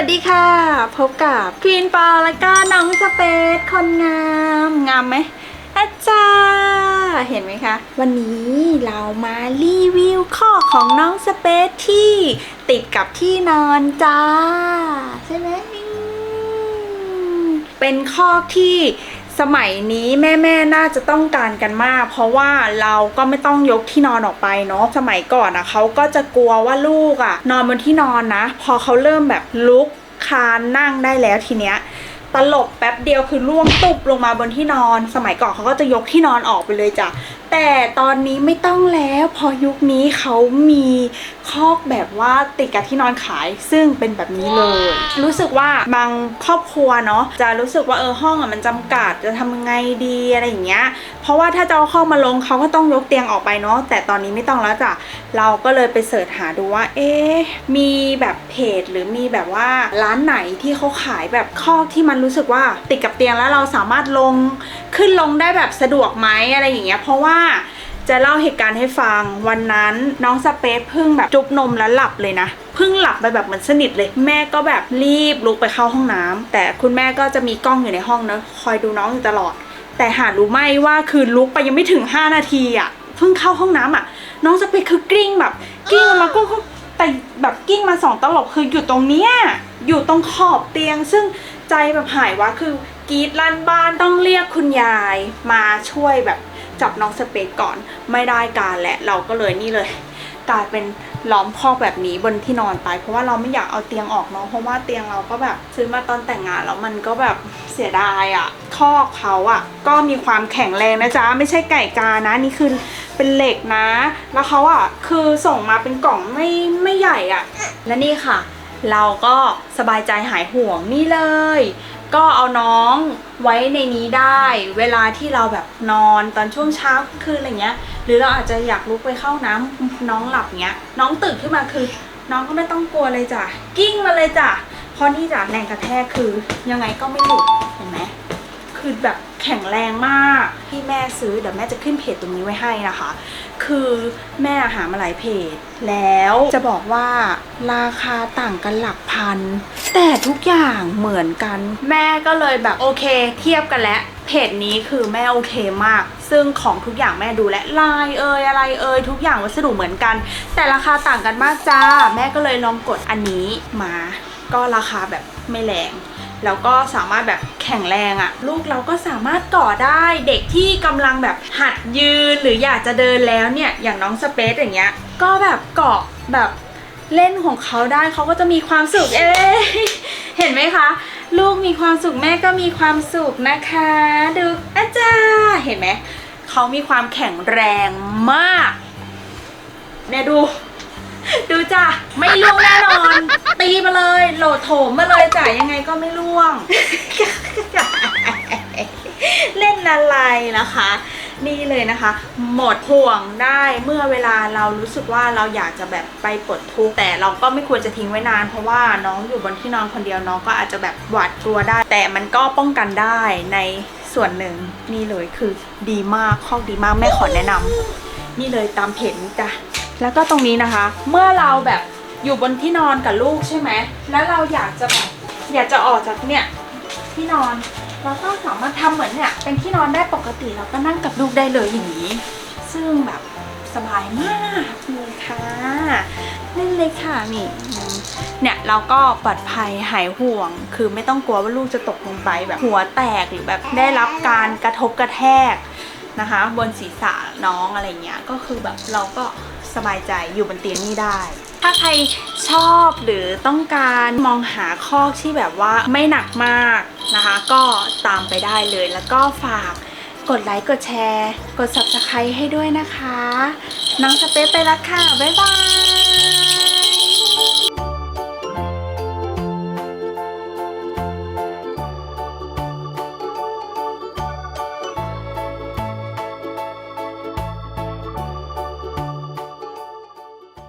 วัสดีค่ะ พบกับควีนปอและก็น้องสเปซคนงามงามไหมอาจารย์เห็นไหมคะ วันนี้เรามารีวิวข้อของน้องสเปซที่ติดกับที่นอนจ้า ใช่ไหมเป็นข้อที่ สมัยนี้แม่ๆน่าจะต้องการกันมาก เพราะว่าเราก็ไม่ต้องยกที่นอนออกไปเนาะสมัยก่อนอะเขาก็จะกลัวว่าลูกอะนอนบนที่นอนนะ พอเขาเริ่มแบบลุกคานนั่งได้แล้วทีเนี้ยตลบแป๊บเดียวคือล่วงตุบลงมาบนที่นอน สมัยก่อนเขาก็จะยกที่นอนออกไปเลยจ้ะแต่ตอนนี้ไม่ต้องแล้วเพอยุคนี้เขามีคอกแบบว่าติดกับที่นอนขายซึ่งเป็นแบบนี้เลย รู้สึกว่าบางครอบครัวเนาะจะรู้สึกว่าเออห้องอะมันจำกัดจะทำยังไงดีอะไรอย่างเงี้ย เพราะว่าถ้าจะเอาเข้ามาลงเขาก็ต้องยกเตียงออกไปเนาะแต่ตอนนี้ไม่ต้องแล้วจ้ะเราก็เลยไปเสิร์ชหาดูว่า เอ๊ะมีแบบเพจหรือมีแบบว่าร้านไหนที่เขาขายแบบคอกที่มันรู้สึกว่าติดกับเตียงแล้วเราสามารถลงขึ้นลงได้แบบสะดวกไหมอะไรอย่างเงี้ยเพราะว่าจะเล่าเหตุการณ์ให้ฟังวันนั้นน้องสเปซเพิ่งแบบจุบนมแล้วหลับเลยนะเพิ่งหลับไปแบบเหมือนสนิทเลย แม่ก็แบบรีบลุกไปเข้าห้องน้ำแต่คุณแม่ก็จะมีกล้องอยู่ในห้องเนะคอยดูน้องอยู่ตลอด แต่หารู้ไหมว่าคือลุกไปยังไม่ถึง 5 นาทีอะเพิ่งเข้าห้องน้ำอะ น้องสเปซคือกลิ้งแบบกลิ้งมาก็แต่แบบกิ้งมาสองตลบคืออยู่ตรงเนี้ยอยู่ตรงขอบเตียง ซึ่งใจแบบหายว่าคือกรีดลั่นบ้านต้องเรียกคุณยายมาช่วยแบบ จับน้องสเปซก่อนไม่ได้การแหละเราก็เลยนี่เลย กลายเป็นล้อมคอกแบบนี้บนที่นอนไป เพราะว่าเราไม่อยากเอาเตียงออกเนาะเพราะว่าเตียงเราก็แบบซื้อมาตอนแต่งงานแล้วมันก็แบบเสียดายอะ่ะคอกเขาอะ่ะก็มีความแข็งแรงนะจ๊ะไม่ใช่ไก่กานะนี่คือเป็นเหล็กนะ แล้วเขาอะ่ะคือส่งมาเป็นกล่องไม่ไม่ใหญ่อะ่ะ และนี่ค่ะ เราก็สบายใจหายห่วงนี่เลย ก็เอาน้องไว้ในนี้ได้ เวลาที่เราแบบนอนตอนช่วงเช้าคืนอะไรเงี้ย หรือเราอาจจะอยากลุกไปเข้าน้ำน้องหลับเงี้ย น้องตื่นขึ้นมาคือ น้องก็ไม่ต้องกลัวเลยจ้ะกิ้งมาเลยจ้ะเพราะนี่จ้ะแรงกระแทกคือยังไงก็ไม่หลุดเห็นไหมคือแบบแข็งแรงมาก ที่แม่ซื้อเดี๋ยวแม่จะขึ้นเพจตรงนี้ไว้ให้นะคะ คือแม่หามาหลายเพจ แล้วจะบอกว่าราคาต่างกันหลักพัน แต่ทุกอย่างเหมือนกัน แม่ก็เลยแบบโอเค เทียบกันแล้วเพจนี้คือแม่โอเคมาก ซึ่งของทุกอย่างแม่ดูและลายเอยอะไรเอยทุกอย่างวัสดุเหมือนกัน แต่ราคาต่างกันมากจ้า แม่ก็เลยลองกดอันนี้มา ก็ราคาแบบไม่แรง แล้วก็สามารถแบบแข็งแรงอะ่ะ ลูกเราก็สามารถก่อได้เด็กที่กำลังแบบหัดยืนหรืออยากจะเดินแล้วเนี่ยอย่างน้องสเปซอย่างเงี้ยก็แบบเกาะแบบเล่นของเขาได้เขาก็จะมีความสุขเอ๊ะเห็นไหมคะ ลูกมีความสุขแม่ก็มีความสุขนะคะ ดูอาจารย์เห็นไหมเขามีความแข็งแรงมากเนี่ยดู ดูจ้ะไม่ล่วงแน่นอน ตีมาเลย โหลดโถมมาเลยจ้ะยังไงก็ไม่ล่วง เล่นอะไรนะคะ นี่เลยนะคะ หมดห่วงได้เมื่อเวลาเรารู้สึกว่าเราอยากจะแบบไปปลดทุกข์แต่เราก็ไม่ควรจะทิ้งไว้นาน เพราะว่าน้องอยู่บนที่นอนคนเดียวน้องก็อาจจะแบบหวาดกลัวได้ แต่มันก็ป้องกันได้ในส่วนหนึ่งนี่เลยคือดีมากข้อดีมากแม่ขอแนะนำนี่เลยตามเพจนี้จ้ะ แล้วก็ตรงนี้นะคะ เมื่อเราแบบอยู่บนที่นอนกับลูกใช่ไหม แล้วเราอยากจะแบบอยากจะออกจากเนี่ยที่นอนเราก็สามารถทำเหมือนเนี่ยเป็นที่นอนได้ปกติเราก็นั่งกับลูกได้เลยอย่างนี้ ซึ่งแบบสบายมากเลยค่ะเล่นเลยค่ะนี่เนี่ยเราก็ปลอดภัยหายห่วง คือไม่ต้องกลัวว่าลูกจะตกลงไปแบบหัวแตกหรือแบบได้รับการกระทบกระแทกนะคะ บนศีรษะน้องอะไรเงี้ยก็คือแบบเราก็ สบายใจอยู่บนเตียงนี้ได้ ถ้าใครชอบหรือต้องการมองหาคอกที่แบบว่าไม่หนักมากนะคะ ก็ตามไปได้เลยแล้วก็ฝากกดไลค์กดแชร์ กด subscribe ให้ด้วยนะคะ น้องสเปซไปแล้วค่ะ บ๊ายบาย